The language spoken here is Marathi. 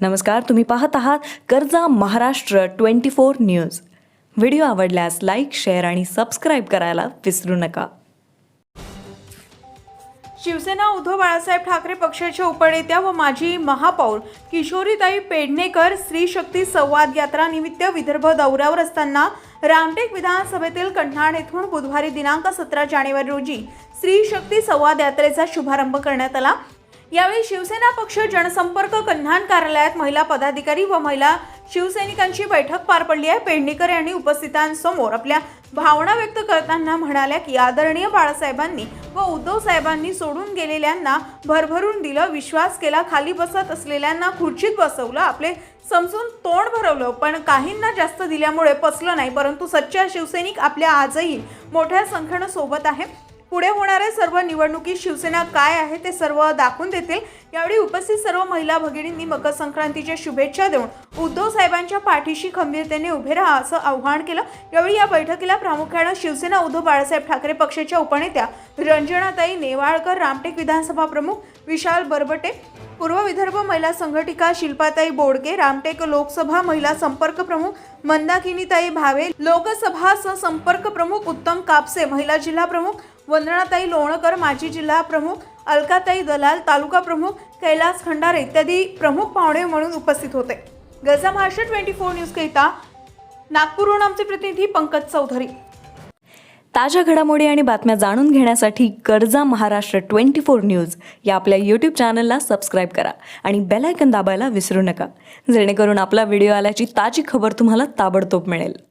नमस्कार तुम्ही पाहत आहात कर्जा Maharashtra twenty four news. Video आवडल्यास लाईक शेअर आणि सबस्क्राईब करायला विसरू नका. शिवसेना उद्धव बाळासाहेब ठाकरे पक्षाच्या उपनेत्या व माजी महापौर किशोरीताई पेडणेकर स्त्री शक्ती संवाद यात्रा निमित्त विदर्भ दौऱ्यावर असताना रामटेक विधानसभेतील कन्हाण येथून बुधवारी दिनांक सतरा जानेवारी रोजी स्त्री शक्ती संवाद यात्रेचा शुभारंभ करण्यात आला. यावेळी शिवसेना पक्ष जनसंपर्क कन्हान कार्यालयात महिला पदाधिकारी व महिला शिवसैनिकांची बैठक पार पडली आहे. पेडणेकर यांनी उपस्थितांसमोर आपल्या भावना व्यक्त करताना म्हणाल्या की आदरणीय बाळासाहेबांनी व उद्धव साहेबांनी सोडून गेलेल्यांना भरभरून दिलं विश्वास केला खाली बसत असलेल्यांना खुर्चीत बसवलं आपले समजून तोंड भरवलं पण काहींना जास्त दिल्यामुळे पसलं नाही. परंतु सच्चा शिवसैनिक आपल्या आजही मोठ्या संख्येनं सोबत आहे. पुढे होणाऱ्या सर्व निवडणुकीत शिवसेना काय आहे ते सर्व दाखवून देतील. यावेळी उपस्थित सर्व महिला भगिनींनी मकर संक्रांतीच्या शुभेच्छा देऊन उद्धव साहेबांच्या पाठीशी खंबीरतेने उभे राहा असं आव्हान केलं. यावेळी या बैठकीला प्रामुख्यानं शिवसेना उद्धव बाळासाहेब ठाकरे पक्षाच्या उपनेत्या रंजनाताई नेवाळकर रामटेक विधानसभा प्रमुख विशाल बरबटे पूर्व विदर्भ महिला संघटिका शिल्पाताई बोडके रामटेक लोकसभा महिला संपर्क प्रमुख मंदाकिनीताई भावे लोकसभा संपर्क प्रमुख उत्तम कापसे महिला जिल्हा प्रमुख वंदनाताई लोणकर माजी जिल्हा प्रमुख अलकाताई दलाल तालुका प्रमुख कैलास खंडारे इत्यादी प्रमुख पाहुणे म्हणून उपस्थित होते. गजा महाराष्ट्र ट्वेंटी फोर न्यूज करिता नागपूरहून आमचे प्रतिनिधी पंकज चौधरी. ताज्या घडामोडी आणि बातम्या जाणून घेण्यासाठी गरजा महाराष्ट्र ट्वेंटी फोर न्यूज या आपल्या यूट्यूब चॅनलला सबस्क्राईब करा आणि बेलायकन दाबायला विसरू नका. जेणेकरून आपला व्हिडिओ आल्याची ताजी खबर तुम्हाला ताबडतोब मिळेल.